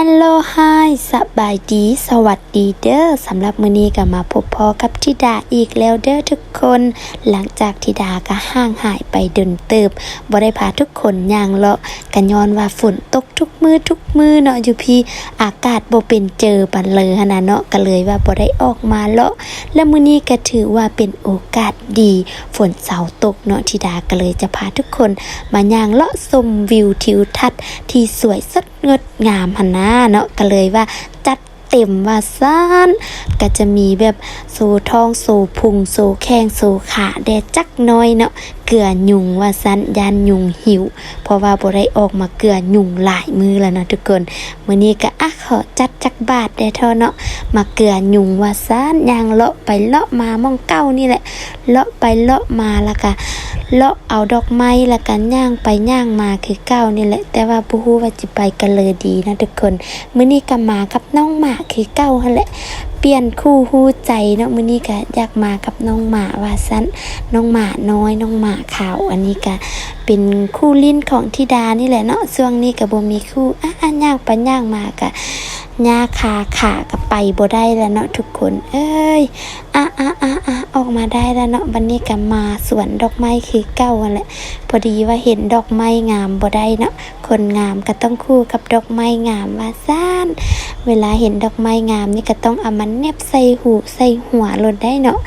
ฮลโลไฮสบายดี สวัสดีเด้อสำหรับมื้อนี้ก็มาพบพอกับธิดาอีกแล้วเด้อทุกคน หลังจากธิดาก็ห่างหายไปเดินเติบบ่ได้พาทุกคนย่างเลาะกันย้อนว่าฝนตกทุกมือทุกมือเนาะอยู่พี่อากาศบ่เป็นเจอปันเลยหนน่ะเนาะก็เลยว่าบ่ได้ออกมาเลาะ และมื้อนี้ก็ถือว่าเป็นโอกาสดี ฝนเสาตกเนาะธิดาก็เลยจะพาทุกคน มาย่างเลาะชมวิวทิวทัศน์ที่สวยสดงดงามหันหน้าเนาะก็เลยว่าจัดเต็มว่าซ่านก็จะมีแบบสู่ท้องสู่พุงสู่แข้งสู่ขาแดดจักน้อยเนาะ เกลือยุงว่าซันยานยุงหิว เพราะว่าบ่ได้ออกมาเกลือยุงหลายมือแล้วเนาะทุกคนมื้อนี้ก็อะขอจัดจักบาทได้เท่าเนาะมาเกลือยุงว่าซ่านย่างเลาะไปเลาะมามองเก้านี่แหละ เลาะไปเลาะมาแล้วก็เลาะเอาดอกไม้แล้วก็ย่างไปย่างมาคือเก้านี่แหละ แต่ว่าบ่ฮู้ว่าจะไปกันเลยดีนะทุกคนมื้อนี้ก็มากับน้องหมาคือเก้าหั่นแหละ ปลี่ยนคู่ฮู้ใจเนาะมื้อนี้ก็อยากมากับน้องหมาว่าซั่นน้องหมาน้อยน้องหมาขาว อันนี้ก็เป็นคู่ลิ้นของธิดานี่แหละเนาะช่วงนี้ก็บ่มีคู่อะอะย่างไปย่างมาก็ย่าขาขาก็ไปบ่ได้แล้วเนาะทุกคน เอ้ยอะอะอะอะออกมาได้แล้วเนาะวันนี้ก็มาสวนดอกไม้คือเก้าวันแหละพอดีว่าเห็นดอกไม้งามบ่ได้เนาะคนงามก็ต้องคู่กับดอกไม้งามว่าซ่าน เวลาเห็นดอกไม้งามนี่ก็ต้องเอามันเน็บใส่หูใส่หัวลดได้เนาะ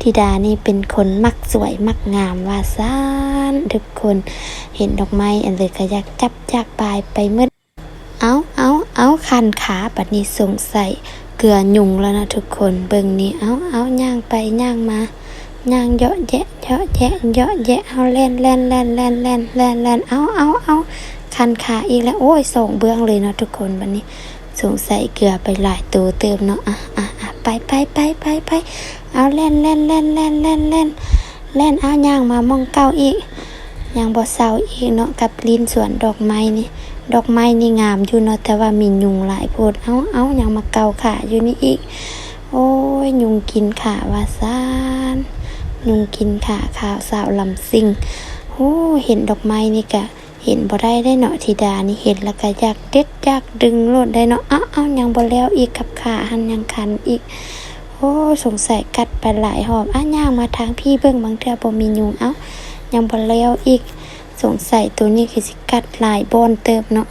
ธิดานี่เป็นคนมักสวยมักงามว่าซ่านทุกคนเห็นดอกไม้อันเลยก็อยากจับอยากปลายไปเมื่อเอาเอาเอาคันขาบัดนี้สงสัยเกลือยุงแล้วนะทุกคนเบิ่งนี่เอาเอาย่างไปย่างมาย่างเยาะแยะเยาะแยะเยาะแยะเอาแล่นแล่นแล่นแล่นแล่นแล่นแล่นเอาเอาเอาคันขาอีกแล้วโอ้ยส่งเบื้องเลยเนาะทุกคนบัดนี้ สงสัยเกลือไปหลายตัวเติมเนาะอะอะอะไปไปไปไปไปเอาแล่นแล่นแล่นแล่นแล่นแล่นแล่นเอาย่างมามองเก้าอีกยังบ่เศร้าอีกเนาะกับลินสวนดอกไม้นี่ดอกไม้นี่งามอยู่เนาะแต่ว่ามียุงหลายโพดเอาเอายังมาเกาขาอยู่นี่อีก โอ้ยยุงกินขาว่าซานยุงกินขาขาวสาวลำซิงโอ้เห็นดอกไม้นี่กะ เห็นบ่ได้ได้เนาะธิดานี่เห็นแล้วก็อยากเด็ดอยากดึงโลดได้เนาะเอาเอายังบ่แล้วอีกกับขาหันยังคันอีก โอ้สงสัยกัดไปหลายหอบอะย่างมาทางพี่เบิ่งบางเทื่อบ่มียุงเอ้ายังบ่แล้วอีกสงสัยตัวนี้คือสิกัดหลายบอนเติบเนาะ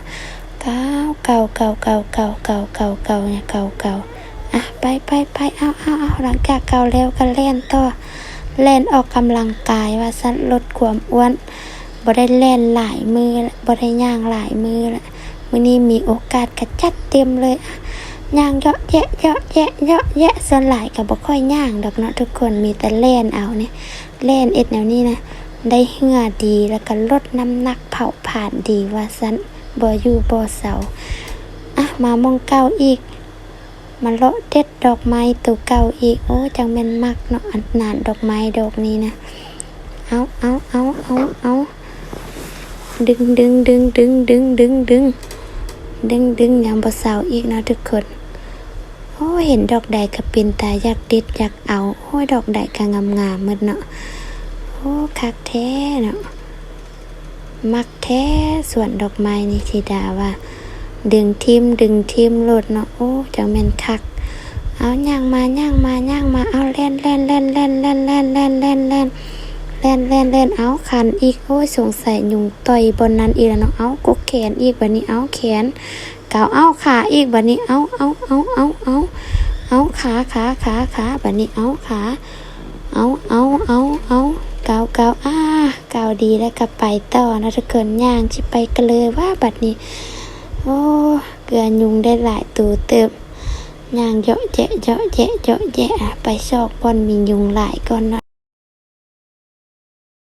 เก้าเก่าเก่าเก่าเก่าเก่าเก่าเก่าเนี่ยเก่าเก่าอะไปไปไปเอาเอาเอาหลังจากเก่าแล้วก็เล่นต่อเล่นออกกำลังกายว่าสั้นลดความอ้วน บ่ได้เล่นหลายมือบ่ได้ย่างหลายมือละมื้อนี้มีโอกาสก็จัดเต็มเลยย่างเยาะแยะเยาะแยะเยาะแยะส่วนหลายก็บ่ค่อยย่างดอกเนาะทุกคนมีแต่เล่นเอาเนี่ยเล่นเอ็ดแนวนี้นะได้เหงื่อดีแล้วก็ลดน้ำหนักเผาผ่านดีว่าสันบ่อยู่บ่เสาอะมามองเก้าอีกมาเลาะเด็ดดอกไม้ตัวเก่าอีกโอ้จังแม่นมักเนาะอันนานดอกไม้ดอกนี้นะเอาเอาเอาเอาเอา ดึงดึงดึงดึงดึงดึงดึงดึงดึงยังบ่สาอีกนะทุกคนโอ้เห็นดอกใดก็เป็นตาอยากเด็ดอยากเอาโอ้ยดอกใดก็งามงามๆหมดเนาะโอ้คักแท้เนาะมักแท้ส่วนดอกไม้นี่ธิดาว่า ดึงทิมดึงทิมโลดเนาะโอ้จังแม่นคัก เอาย่างมาย่างมาย่างมาเอาแล่นแล่นแล่นแล่นแล่นแล่นแล่นแล่นแล่น แล่นแล่นแล่นเอาคันอีกโอ้ยสงสัยยุงต่อยบนนั้นอีกแล้วเนาะเอากกแขนอีกบัดนี้เอาแขนเกาเอาขาอีกบัดนี้เอาเอาเอาเอาเอาเอาขาขาขาขาบัดนี้เอาขาเอาเอาเอาเอาเกาเกาอ่าเกาดีแล้วก็ไปต่อนะทุกคนย่างชิไปกันเลยว่าบัดนี้โอ้เกลือยุงได้หลายตัวเติมย่างเยาะแยะเยาะแยะเยาะแยะไปซอกบอนมียุงหลายก่อนนะ